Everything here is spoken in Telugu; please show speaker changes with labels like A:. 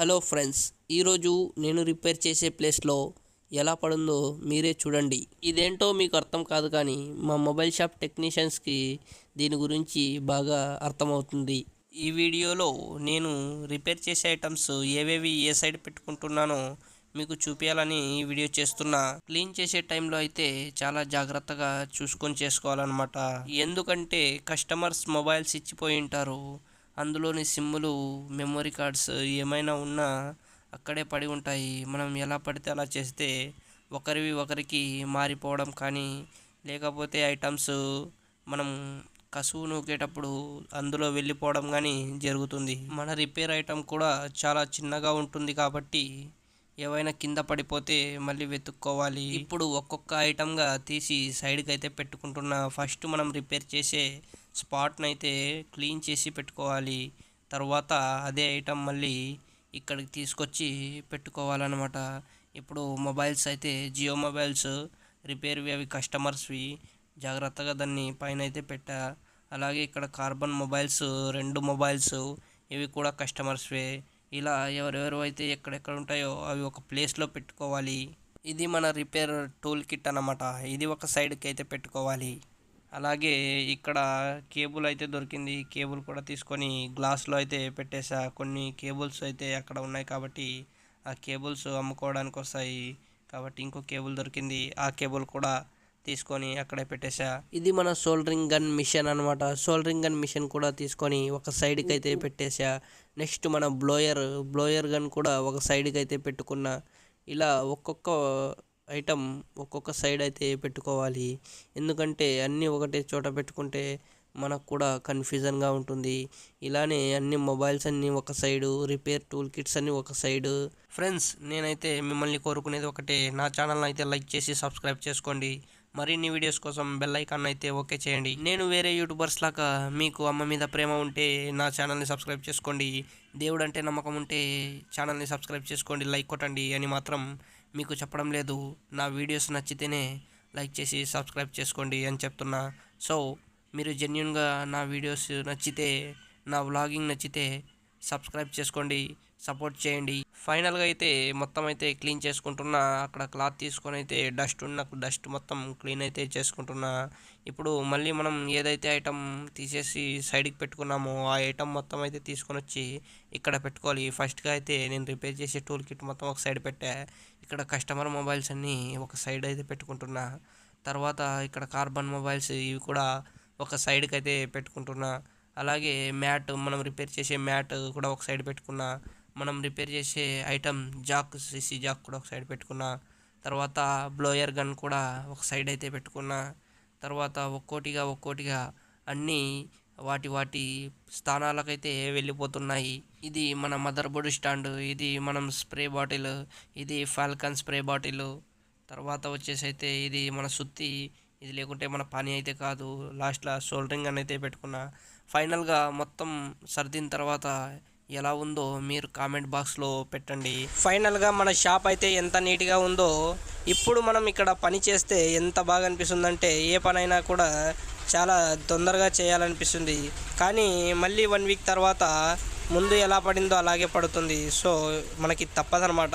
A: హలో ఫ్రెండ్స్ ఈరోజు నేను రిపేర్ చేసే ప్లేస్లో ఎలా పడిందో మీరే చూడండి. ఇదేంటో మీకు అర్థం కాదు కానీ మా మొబైల్ షాప్ టెక్నీషియన్స్కి దీని గురించి బాగా అర్థమవుతుంది. ఈ వీడియోలో నేను రిపేర్ చేసే ఐటమ్స్ ఏవేవి ఏ సైడ్ పెట్టుకుంటున్నానో మీకు చూపించాలని ఈ వీడియో చేస్తున్నా. క్లీన్ చేసే టైంలో అయితే చాలా జాగ్రత్తగా చూసుకొని చేసుకోవాలన్నమాట. ఎందుకంటే కస్టమర్స్ మొబైల్స్ ఇచ్చిపోయి ఉంటారు. అందులోని సిమ్ములు మెమొరీ కార్డ్స్ ఏమైనా ఉన్నా అక్కడే పడి ఉంటాయి. మనం ఎలా పడితే అలా చేస్తే ఒకరివి ఒకరికి మారిపోవడం కానీ లేకపోతే ఐటమ్స్ మనం కసువు నూకేటప్పుడు అందులో వెళ్ళిపోవడం కానీ జరుగుతుంది. మన రిపేర్ ఐటమ్ కూడా చాలా చిన్నగా ఉంటుంది కాబట్టి ఏవైనా కింద పడిపోతే మళ్ళీ వెతుక్కోవాలి. ఇప్పుడు ఒక్కొక్క ఐటమ్గా తీసి సైడ్కి అయితే పెట్టుకుంటున్నా. ఫస్ట్ మనం రిపేర్ చేసే స్పాట్ని అయితే క్లీన్ చేసి పెట్టుకోవాలి. తర్వాత అదే ఐటమ్ మళ్ళీ ఇక్కడికి తీసుకొచ్చి పెట్టుకోవాలన్నమాట. ఇప్పుడు మొబైల్స్ అయితే జియో మొబైల్స్ రిపేర్వి అవి కస్టమర్స్వి జాగ్రత్తగా దాన్ని పైన అయితే పెట్టా. అలాగే ఇక్కడ కార్బన్ మొబైల్స్ రెండు మొబైల్స్ ఇవి కూడా కస్టమర్స్వే ఇలా ఎవరెవరు అయితే ఎక్కడెక్కడ ఉంటాయో అవి ఒక ప్లేస్లో పెట్టుకోవాలి. ఇది మన రిపేర్ టూల్ కిట్ అన్నమాట. ఇది ఒక సైడ్కి అయితే పెట్టుకోవాలి. అలాగే ఇక్కడ కేబుల్ అయితే దొరికింది. కేబుల్ కూడా తీసుకొని గ్లాస్లో అయితే పెట్టేసా. కొన్ని కేబుల్స్ అయితే అక్కడ ఉన్నాయి కాబట్టి ఆ కేబుల్స్ అమ్ముకోవడానికి వస్తాయి కాబట్టి ఇంకో కేబుల్ దొరికింది. ఆ కేబుల్ కూడా తీసుకొని అక్కడే పెట్టేశా ఇది మన సోల్డరింగ్ గన్ మిషన్ అనమాట సోల్డరింగ్ గన్ మిషన్ కూడా తీసుకొని ఒక సైడ్కి అయితే పెట్టేశా నెక్స్ట్ మన బ్లోయర్ బ్లోయర్ గన్ కూడా ఒక సైడ్కి అయితే పెట్టుకున్నా. ఇలా ఒక్కొక్క ఐటమ్ ఒక్కొక్క సైడ్ అయితే పెట్టుకోవాలి. ఎందుకంటే అన్నీ ఒకటే చోట పెట్టుకుంటే మనకు కూడా కన్ఫ్యూజన్గా ఉంటుంది. ఇలానే అన్ని మొబైల్స్ అన్నీ ఒక సైడు రిపేర్ టూల్ కిట్స్ అన్నీ ఒక సైడు ఫ్రెండ్స్ నేనైతే మిమ్మల్ని కోరుకునేది ఒకటే. నా ఛానల్ని అయితే లైక్ చేసి సబ్స్క్రైబ్ చేసుకోండి. మరిన్ని వీడియోస్ కోసం బెల్ ఐకాన్ అయితే ఓకే చేయండి. నేను వేరే యూట్యూబర్స్ లాగా మీకు అమ్మ మీద ప్రేమ ఉంటే నా ఛానల్ని సబ్స్క్రైబ్ చేసుకోండి. దేవుడు అంటే నమ్మకం ఉంటే ఛానల్ని సబ్స్క్రైబ్ చేసుకోండి. లైక్ కొట్టండి అని మాత్రం మీకు చెప్పడం లేదు నా వీడియోస్ నచ్చితేనే లైక్ చేసి సబ్స్క్రైబ్ చేసుకోండి అని చెప్తున్నా. సో మీరు జెన్యున్గా నా వీడియోస్ నచ్చితే నా వ్లాగింగ్ నచ్చితే సబ్స్క్రైబ్ చేసుకోండి. సపోర్ట్ చేయండి. ఫైనల్గా అయితే మొత్తం అయితే క్లీన్ చేసుకుంటున్నా అక్కడ క్లాత్ తీసుకొని అయితే డస్ట్ ఉన్న డస్ట్ మొత్తం క్లీన్ అయితే చేసుకుంటున్నా. ఇప్పుడు మళ్ళీ మనం ఏదైతే ఐటమ్ తీసేసి సైడ్కి పెట్టుకున్నామో ఆ ఐటమ్ మొత్తం అయితే తీసుకొని వచ్చి ఇక్కడ పెట్టుకోవాలి. ఫస్ట్గా అయితే నేను రిపేర్ చేసే టూల్ కిట్ మొత్తం ఒక సైడ్ పెట్టా. ఇక్కడ కస్టమర్ మొబైల్స్ అన్నీ ఒక సైడ్ అయితే పెట్టుకుంటున్నా. తర్వాత ఇక్కడ కార్బన్ మొబైల్స్ ఇవి కూడా ఒక సైడ్కి అయితే పెట్టుకుంటున్నా. అలాగే మ్యాట్ మనం రిపేర్ చేసే మ్యాట్ కూడా ఒక సైడ్ పెట్టుకున్నా. మనం రిపేర్ చేసే ఐటమ్ జాక్ సిసి జాక్ కూడా ఒక సైడ్ పెట్టుకున్న తర్వాత బ్లోయర్ గన్ కూడా ఒక సైడ్ అయితే పెట్టుకున్న తర్వాత ఒక్కోటిగా ఒక్కోటిగా అన్నీ వాటి వాటి స్థానాలకైతే వెళ్ళిపోతున్నాయి. ఇది మన మదర్ బోర్డు స్టాండ్ ఇది మనం స్ప్రే బాటిల్ ఇది ఫాల్కన్ స్ప్రే బాటిల్ తర్వాత వచ్చేసి అయితే ఇది మన సుత్తి ఇది లేకుంటే మన పని అయితే కాదు లాస్ట్లో షోల్డరింగ్ అని అయితే పెట్టుకున్నా. ఫైనల్గా మొత్తం సర్దిన తర్వాత ఎలా ఉందో మీరు కామెంట్ బాక్స్లో పెట్టండి. ఫైనల్గా మన షాప్ అయితే ఎంత నీట్గా ఉందో ఇప్పుడు మనం ఇక్కడ పని చేస్తే ఎంత బాగా అనిపిస్తుందంటే ఏ పనైనా కూడా చాలా తొందరగా చేయాలనిపిస్తుంది. కానీ మళ్ళీ వన్ వీక్ తర్వాత ముందు ఎలా పడిందో అలాగే పడుతుంది. సో మనకి తప్పదనమాట